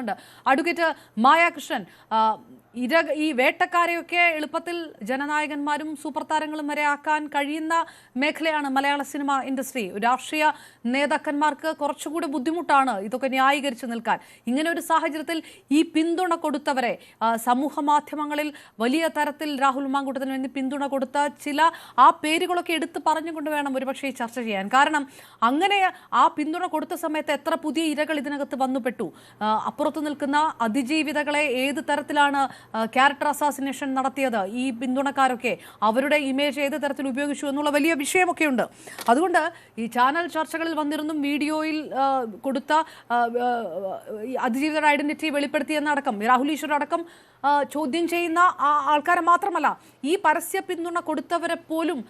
ഉണ്ട്. അഡ്വക്കേറ്റ് മായാകൃഷ്ണൻ ഇര ഈ വേട്ടക്കാരെയൊക്കെ എളുപ്പത്തിൽ ജനനായകന്മാരും സൂപ്പർ താരങ്ങളും വരെ ആക്കാൻ കഴിയുന്ന മേഖലയാണ് മലയാള സിനിമ ഇൻഡസ്ട്രി. രാഷ്ട്രീയ നേതാക്കന്മാർക്ക് കുറച്ചുകൂടി ബുദ്ധിമുട്ടാണ് ഇതൊക്കെ ന്യായീകരിച്ച് നിൽക്കാൻ. ഇങ്ങനെ ഒരു സാഹചര്യത്തിൽ ഈ പിന്തുണ കൊടുത്തവരെ സമൂഹ മാധ്യമങ്ങളിൽ വലിയ തരത്തിൽ രാഹുൽ മാങ്കൂട്ടത്തിന് വേണ്ടി പിന്തുണ കൊടുത്ത ചില ആ പേരുകളൊക്കെ എടുത്ത് പറഞ്ഞുകൊണ്ട് വേണം ഒരുപക്ഷെ ചർച്ച ചെയ്യാൻ. കാരണം അങ്ങനെ ആ പിന്തുണ കൊടുത്ത സമയത്ത് എത്ര പുതിയ ഇരകൾ ഇതിനകത്ത് വന്നുപെട്ടു. അപ്പുറത്ത് നിൽക്കുന്ന അതിജീവിതകളെ ഏത് തരത്തിലാണ് ക്യാരക്ടർ അസാസിനേഷൻ നടത്തിയത് ഈ പിന്തുണക്കാരൊക്കെ അവരുടെ ഇമേജ് ഏത് തരത്തിൽ ഉപയോഗിച്ചു എന്നുള്ള വലിയ വിഷയമൊക്കെ ഉണ്ട് അതുകൊണ്ട് ഈ ചാനൽ ചർച്ചകളിൽ വന്നിരുന്നും വീഡിയോയിൽ കൊടുത്ത അതിജീവിതരുടെ ഐഡന്റിറ്റി വെളിപ്പെടുത്തിയെന്നടക്കം രാഹുൽ ഈശ്വർ അടക്കം ചോദ്യം ചെയ്യുന്ന ആൾക്കാരെ മാത്രമല്ല ഈ പരസ്യ പിന്തുണ കൊടുത്തവരെ പോലും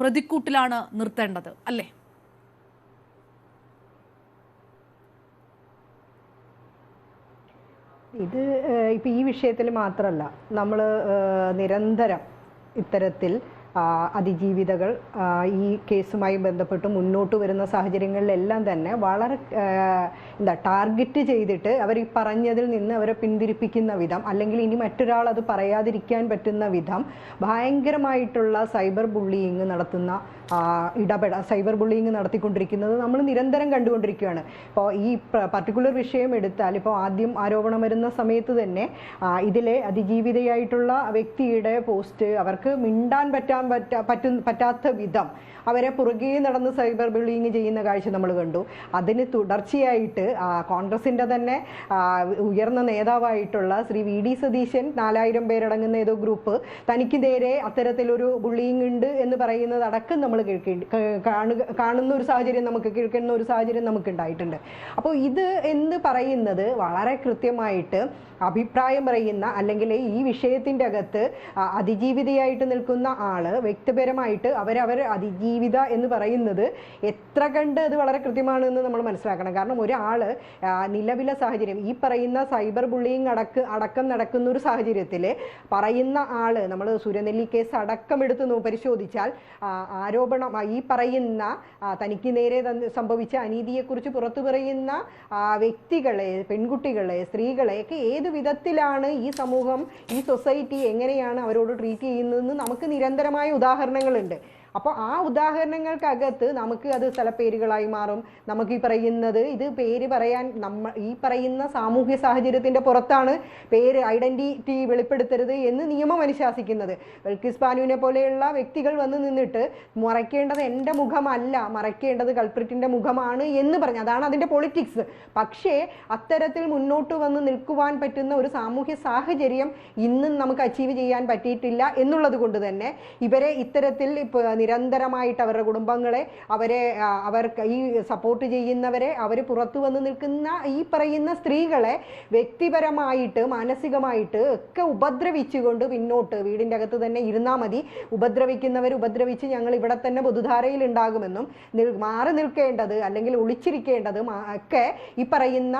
പ്രതിക്കൂട്ടിലാണ് നിർത്തേണ്ടത്. അല്ലേ? ഇത് ഇപ്പം ഈ വിഷയത്തിൽ മാത്രമല്ല നമ്മൾ നിരന്തരം ഇത്തരത്തിൽ അതിജീവിതകൾ ഈ കേസുമായി ബന്ധപ്പെട്ട് മുന്നോട്ട് വരുന്ന സാഹചര്യങ്ങളിലെല്ലാം തന്നെ വളരെ എന്താ ടാർഗറ്റ് ചെയ്തിട്ട് അവർ ഈ പറഞ്ഞതിൽ നിന്ന് അവരെ പിന്തിരിപ്പിക്കുന്ന വിധം അല്ലെങ്കിൽ ഇനി മറ്റൊരാൾ അത് പറയാതിരിക്കാൻ പറ്റുന്ന വിധം ഭയങ്കരമായിട്ടുള്ള സൈബർ ബുള്ളിയിങ് നടത്തുന്ന ഇടപെട സൈബർ ബുള്ളിയിങ് നടത്തിക്കൊണ്ടിരിക്കുന്നത് നമ്മൾ നിരന്തരം കണ്ടുകൊണ്ടിരിക്കുകയാണ്. ഇപ്പോൾ ഈ പർട്ടിക്കുലർ വിഷയം എടുത്താൽ ഇപ്പോൾ ആദ്യം ആരോപണം വരുന്ന സമയത്ത് തന്നെ ഇതിലെ അതിജീവിതയായിട്ടുള്ള വ്യക്തിയുടെ പോസ്റ്റ് അവർക്ക് മിണ്ടാൻ പറ്റാൻ പറ്റാ പറ്റുന്ന പറ്റാത്ത വിധം അവരെ പുറകെ നടന്ന് സൈബർ ബുള്ളിയിങ് ചെയ്യുന്ന കാഴ്ച നമ്മൾ കണ്ടു. അതിന് തുടർച്ചയായിട്ട് കോൺഗ്രസിന്റെ തന്നെ ഉയർന്ന നേതാവായിട്ടുള്ള ശ്രീ വി ഡി സതീശൻ നാലായിരം പേരടങ്ങുന്ന ഏതോ ഗ്രൂപ്പ് തനിക്ക് നേരെ അത്തരത്തിലൊരു ബുള്ളിയിങ് ഉണ്ട് എന്ന് പറയുന്നത് അടക്കം നമ്മൾ കേൾക്കേണ്ടി കാണുക കാണുന്ന ഒരു സാഹചര്യം നമുക്ക് കേൾക്കുന്ന ഒരു സാഹചര്യം നമുക്ക് ഉണ്ടായിട്ടുണ്ട് അപ്പോൾ ഇത് എന്ന് പറയുന്നത് വളരെ കൃത്യമായിട്ട് അഭിപ്രായം പറയുന്ന അല്ലെങ്കിൽ ഈ വിഷയത്തിന്റെ അകത്ത് അതിജീവിതയായിട്ട് നിൽക്കുന്ന ആൾ വ്യക്തിപരമായിട്ട് അവരവർ അതിജീവിത എന്ന് പറയുന്നത് എത്ര കണ്ട് അത് വളരെ കൃത്യമാണ് എന്ന് നമ്മൾ മനസ്സിലാക്കണം. കാരണം ഒരാൾ നിലവിലെ സാഹചര്യം ഈ പറയുന്ന സൈബർ ബുള്ളിങ് അടക്ക് അടക്കം നടക്കുന്ന ഒരു സാഹചര്യത്തിൽ പറയുന്ന ആൾ നമ്മൾ സുരനെല്ലി കേസ് അടക്കം എടുത്ത് പരിശോധിച്ചാൽ ആരോപണം ഈ പറയുന്ന തനിക്ക് നേരെ സംഭവിച്ച അനീതിയെക്കുറിച്ച് പുറത്തു പറയുന്ന വ്യക്തികളെ പെൺകുട്ടികളെ സ്ത്രീകളെ ഒക്കെ ഏത് വിധത്തിലാണ് ഈ സമൂഹം ഈ സൊസൈറ്റി എങ്ങനെയാണ് അവരോട് ട്രീറ്റ് ചെയ്യുന്നതെന്ന് നമുക്ക് നിരന്തരമായ ഉദാഹരണങ്ങളുണ്ട്. അപ്പോൾ ആ ഉദാഹരണങ്ങൾക്കകത്ത് നമുക്ക് അത് സ്ഥലപ്പേരുകളായി മാറും. നമുക്ക് ഈ പറയുന്നത് ഇത് പേര് പറയാൻ നമ്മൾ ഈ പറയുന്ന സാമൂഹ്യ സാഹചര്യത്തിന്റെ പുറത്താണ് പേര് ഐഡന്റിറ്റി വെളിപ്പെടുത്തരുത് എന്ന് നിയമം അനുശാസിക്കുന്നത്. വെൽക്കിസ് ബാനുവിനെ പോലെയുള്ള വ്യക്തികൾ വന്ന് നിന്നിട്ട് മറയ്ക്കേണ്ടത് എന്റെ മുഖമല്ല മറയ്ക്കേണ്ടത് കൾപ്രിറ്റിന്റെ മുഖമാണ് എന്ന് പറഞ്ഞു. അതാണ് അതിന്റെ പൊളിറ്റിക്സ് പക്ഷേ അത്തരത്തിൽ മുന്നോട്ട് വന്ന് നിൽക്കുവാൻ പറ്റുന്ന ഒരു സാമൂഹ്യ സാഹചര്യം ഇന്നും നമുക്ക് അച്ചീവ് ചെയ്യാൻ പറ്റിയിട്ടില്ല എന്നുള്ളത് കൊണ്ട് തന്നെ ഇവരെ ഇത്തരത്തിൽ നിരന്തരമായിട്ട് അവരുടെ കുടുംബങ്ങളെ അവരെ അവർക്ക് ഈ സപ്പോർട്ട് ചെയ്യുന്നവരെ അവർ പുറത്തു വന്ന് നിൽക്കുന്ന ഈ പറയുന്ന സ്ത്രീകളെ വ്യക്തിപരമായിട്ട് മാനസികമായിട്ട് ഒക്കെ ഉപദ്രവിച്ചുകൊണ്ട് പിന്നോട്ട് വീടിന്റെ അകത്ത് തന്നെ ഇരുന്നാൽ മതി. ഉപദ്രവിക്കുന്നവർ ഉപദ്രവിച്ച് ഞങ്ങൾ ഇവിടെ തന്നെ പൊതുധാരയിൽ ഉണ്ടാകുമെന്നും മാറി നിൽക്കേണ്ടത് അല്ലെങ്കിൽ ഒളിച്ചിരിക്കേണ്ടത് ഒക്കെ ഈ പറയുന്ന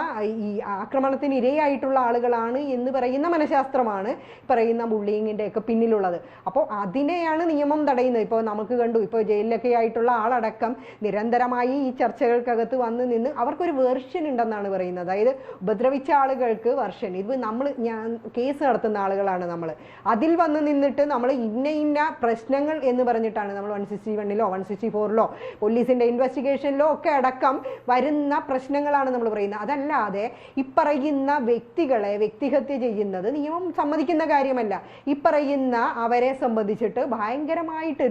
ഈ ആക്രമണത്തിന് ഇരയായിട്ടുള്ള ആളുകളാണ് എന്ന് പറയുന്ന മനഃശാസ്ത്രമാണ് പറയുന്ന ബുള്ളിങ്ങിന്റെ ഒക്കെ പിന്നിലുള്ളത്. അപ്പോൾ അതിനെയാണ് നിയമം തടയുന്നത്. ഇപ്പോൾ നമുക്ക് കണ്ടു. ഇപ്പോൾ ജയിലിലൊക്കെ ആയിട്ടുള്ള ആളടക്കം നിരന്തരമായി ഈ ചർച്ചകൾക്കകത്ത് വന്ന് നിന്ന് അവർക്കൊരു വേർഷൻ ഉണ്ടെന്നാണ് പറയുന്നത്. അതായത് ഉപദ്രവിച്ച ആളുകൾക്ക് വർഷൻ. ഇത് നമ്മൾ ഞാൻ കേസ് നടത്തുന്ന ആളുകളാണ് നമ്മൾ. അതിൽ വന്ന് നിന്നിട്ട് നമ്മൾ ഇന്ന ഇന്ന പ്രശ്നങ്ങൾ എന്ന് പറഞ്ഞിട്ടാണ് നമ്മൾ വൺ സിക്സ്റ്റി വണ്ണിലോ വൺ സിക്സ്റ്റി ഫോറിലോ പോലീസിന്റെ ഇൻവെസ്റ്റിഗേഷനിലോ ഒക്കെ അടക്കം വരുന്ന പ്രശ്നങ്ങളാണ് നമ്മൾ പറയുന്നത്. അതല്ലാതെ ഈ പറയുന്ന വ്യക്തികളെ വ്യക്തിഹത്യ ചെയ്യുന്നത് നിയമം സമ്മതിക്കുന്ന കാര്യമല്ല. ഈ പറയുന്ന അവരെ സംബന്ധിച്ചിട്ട് ഭയങ്കരമായിട്ട്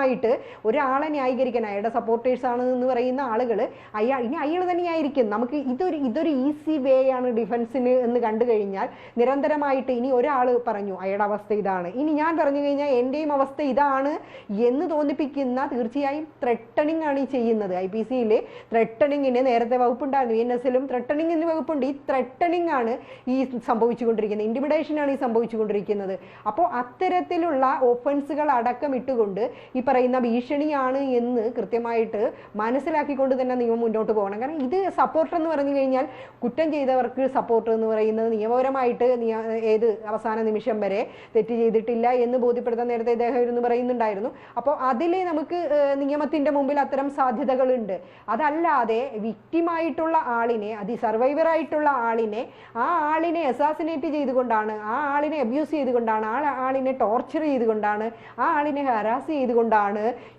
രൂക്ഷമായിട്ട് ഒരാളെ ന്യായീകരിക്കാൻ അയാളുടെ സപ്പോർട്ടേഴ്സാണ് എന്ന് പറയുന്ന ആളുകൾ അയാൾ ഇനി അയാൾ തന്നെയായിരിക്കും. നമുക്ക് ഇതൊരു ഇതൊരു ഈസി വേ ആണ് ഡിഫൻസിന് എന്ന് കണ്ടു കഴിഞ്ഞാൽ നിരന്തരമായിട്ട് ഇനി ഒരാൾ പറഞ്ഞു അയാളുടെ അവസ്ഥ ഇതാണ്. ഇനി ഞാൻ പറഞ്ഞു കഴിഞ്ഞാൽ എന്റെയും അവസ്ഥ ഇതാണ് എന്ന് തോന്നിപ്പിക്കുന്ന തീർച്ചയായും ത്രെട്ടണിങ് ആണ് ഈ ചെയ്യുന്നത്. ഐ പി സിയിൽ ത്രെട്ടണിങ്ങിന് നേരത്തെ വകുപ്പുണ്ടായിരുന്നു. എൻ എസിലും ത്രെട്ടണിങ്ങിന് വകുപ്പുണ്ട്. ഈ ത്രെട്ടണിങ് ആണ് ഈ സംഭവിച്ചുകൊണ്ടിരിക്കുന്നത്. ഇന്റിമിഡേഷൻ ആണ് ഈ സംഭവിച്ചുകൊണ്ടിരിക്കുന്നത്. അപ്പോൾ അത്തരത്തിലുള്ള ഒഫൻസുകൾ അടക്കം ഇട്ടുകൊണ്ട് ഈ പറയുന്ന ഭീഷണിയാണ് എന്ന് കൃത്യമായിട്ട് മനസ്സിലാക്കിക്കൊണ്ട് തന്നെ നിയമം മുന്നോട്ട് പോകണം. കാരണം ഇത് സപ്പോർട്ടർ എന്ന് പറഞ്ഞു കഴിഞ്ഞാൽ കുറ്റം ചെയ്തവർക്ക് സപ്പോർട്ടർ എന്ന് പറയുന്നത് നിയമപരമായിട്ട് ഏത് അവസാന നിമിഷം വരെ തെറ്റ് ചെയ്തിട്ടില്ല എന്ന് ബോധ്യപ്പെടുത്താൻ നേരത്തെ ഇദ്ദേഹം ഇരുന്ന് പറയുന്നുണ്ടായിരുന്നു. അപ്പോൾ അതിൽ നമുക്ക് നിയമത്തിന്റെ മുമ്പിൽ അത്തരം സാധ്യതകളുണ്ട്. അതല്ലാതെ വിക്റ്റിമായിട്ടുള്ള ആളിനെ അതി സർവൈവറായിട്ടുള്ള ആളിനെ ആ ആളിനെ അസാസിനേറ്റ് ചെയ്തുകൊണ്ടാണ് ആ ആളിനെ അബ്യൂസ് ചെയ്തുകൊണ്ടാണ് ആ ആളിനെ ടോർച്ചർ ചെയ്തുകൊണ്ടാണ് ആ ആളിനെ ഹരാസ് ചെയ്തുകൊണ്ടാണ്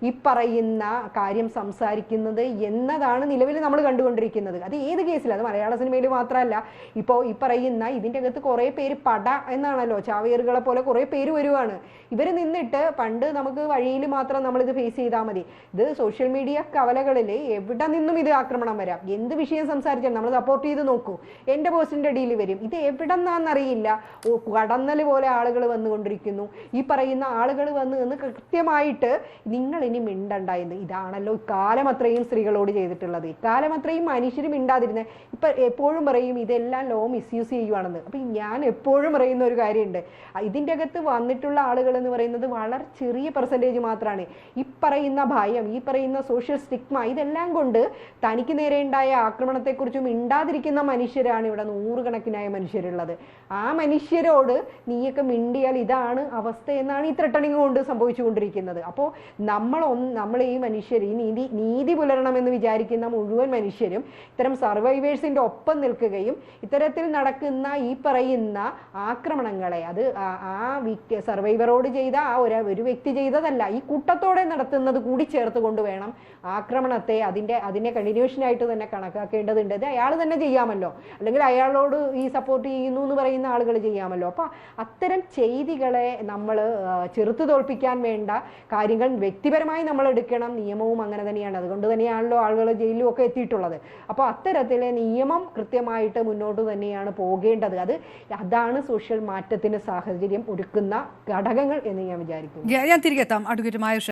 ഈ പറയുന്ന കാര്യം സംസാരിക്കുന്നത് എന്നതാണ് നിലവിൽ നമ്മൾ കണ്ടുകൊണ്ടിരിക്കുന്നത്. അത് ഏത് കേസിൽ അത് മലയാള സിനിമയിൽ മാത്രമല്ല. ഇപ്പോൾ ഈ പറയുന്ന ഇതിന്റെ അകത്ത് കുറേ പേര് പട എന്നാണല്ലോ ചാവേറുകളെ പോലെ കുറേ പേര് വരുവാണ്. ഇവർ നിന്നിട്ട് പണ്ട് നമുക്ക് വഴിയിൽ മാത്രം നമ്മളിത് ഫേസ് ചെയ്താൽ മതി. ഇത് സോഷ്യൽ മീഡിയ കവലകളിൽ എവിടെ നിന്നും ഇത് ആക്രമണം വരാം? എന്ത് വിഷയം സംസാരിച്ചാലും നമ്മൾ സപ്പോർട്ട് ചെയ്ത് നോക്കൂ. എന്റെ പോസ്റ്റിന്റെ അടിയിൽ വരും. ഇത് എവിടെ നിന്നാണെന്നറിയില്ല കടന്നൽ പോലെ ആളുകൾ വന്നുകൊണ്ടിരിക്കുന്നു. ഈ പറയുന്ന ആളുകൾ വന്ന് നിന്ന് കൃത്യമായിട്ട് നിങ്ങൾ ഇനി മിണ്ടണ്ടായിരുന്നു ഇതാണല്ലോ ഇക്കാലം അത്രയും സ്ത്രീകളോട് ചെയ്തിട്ടുള്ളത്. ഇക്കാലം അത്രയും മനുഷ്യർ മിണ്ടാതിരുന്നത് ഇപ്പൊ എപ്പോഴും പറയും ഇതെല്ലാം ലോ മിസ്യൂസ് ചെയ്യുവാണെന്ന്. അപ്പൊ ഞാൻ എപ്പോഴും പറയുന്ന ഒരു കാര്യമുണ്ട് ഇതിന്റെ അകത്ത് വന്നിട്ടുള്ള ആളുകൾ എന്ന് പറയുന്നത് വളരെ ചെറിയ പെർസെന്റേജ് മാത്രമാണ് ഈ പറയുന്ന ഭയം ഈ പറയുന്ന സോഷ്യൽ സ്റ്റിഗ്മ ഇതെല്ലാം കൊണ്ട് തനിക്ക് നേരെ ഉണ്ടായ ആക്രമണത്തെക്കുറിച്ചും മിണ്ടാതിരിക്കുന്ന മനുഷ്യരാണ് ഇവിടെ നൂറുകണക്കിനായ മനുഷ്യരുള്ളത്. ആ മനുഷ്യരോട് നീയൊക്കെ മിണ്ടിയാൽ ഇതാണ് അവസ്ഥ എന്നാണ് ഈ ത്രട്ടണിങ് കൊണ്ട് സംഭവിച്ചുകൊണ്ടിരിക്കുന്നത്. അപ്പോൾ നമ്മൾ ഒന്ന് നമ്മൾ ഈ മനുഷ്യർ ഈ നീതി നീതി പുലരണമെന്ന് വിചാരിക്കുന്ന മുഴുവൻ മനുഷ്യരും ഇത്തരം സർവൈവേഴ്സിന്റെ ഒപ്പം നിൽക്കുകയും ഇത്തരത്തിൽ നടക്കുന്ന ഈ പറയുന്ന ആക്രമണങ്ങളെ അത് ആ- ആ വ്യക്തി സർവൈവറോട് ചെയ്ത ആ ഒരു ഒരു വ്യക്തി ചെയ്തതല്ല ഈ കൂട്ടത്തോടെ നടത്തുന്നത് കൂടി ചേർത്ത് കൊണ്ടുവേണം ആക്രമണത്തെ അതിന്റെ അതിനെ കണ്ടിന്യൂഷനായിട്ട് തന്നെ കണക്കാക്കേണ്ടതുണ്ട്. ഇത് അയാൾ തന്നെ ചെയ്യാമല്ലോ. അല്ലെങ്കിൽ അയാളോട് ഈ സപ്പോർട്ട് ചെയ്യുന്നു എന്ന് പറയുന്ന ആളുകൾ ചെയ്യാമല്ലോ. അപ്പം അത്തരം ചെയ്തികളെ നമ്മൾ ചെറുത്തു തോൽപ്പിക്കാൻ വേണ്ട കാര്യങ്ങൾ വ്യക്തിപരമായി നമ്മൾ എടുക്കണം. നിയമവും അങ്ങനെ തന്നെയാണ്. അതുകൊണ്ട് തന്നെയാണല്ലോ ആളുകൾ ജയിലിലും ഒക്കെ എത്തിയിട്ടുള്ളത്. അപ്പോൾ അത്തരത്തിലെ നിയമം കൃത്യമായിട്ട് മുന്നോട്ട് തന്നെയാണ് പോകേണ്ടത്. അത് അതാണ് സോഷ്യൽ മാറ്റത്തിന് സാഹചര്യം ഒരുക്കുന്ന ഘടകങ്ങൾ എന്ന് ഞാൻ വിചാരിക്കുന്നു. ഞാൻ തിരികെത്താം അഡ്വക്കേറ്റ് മായ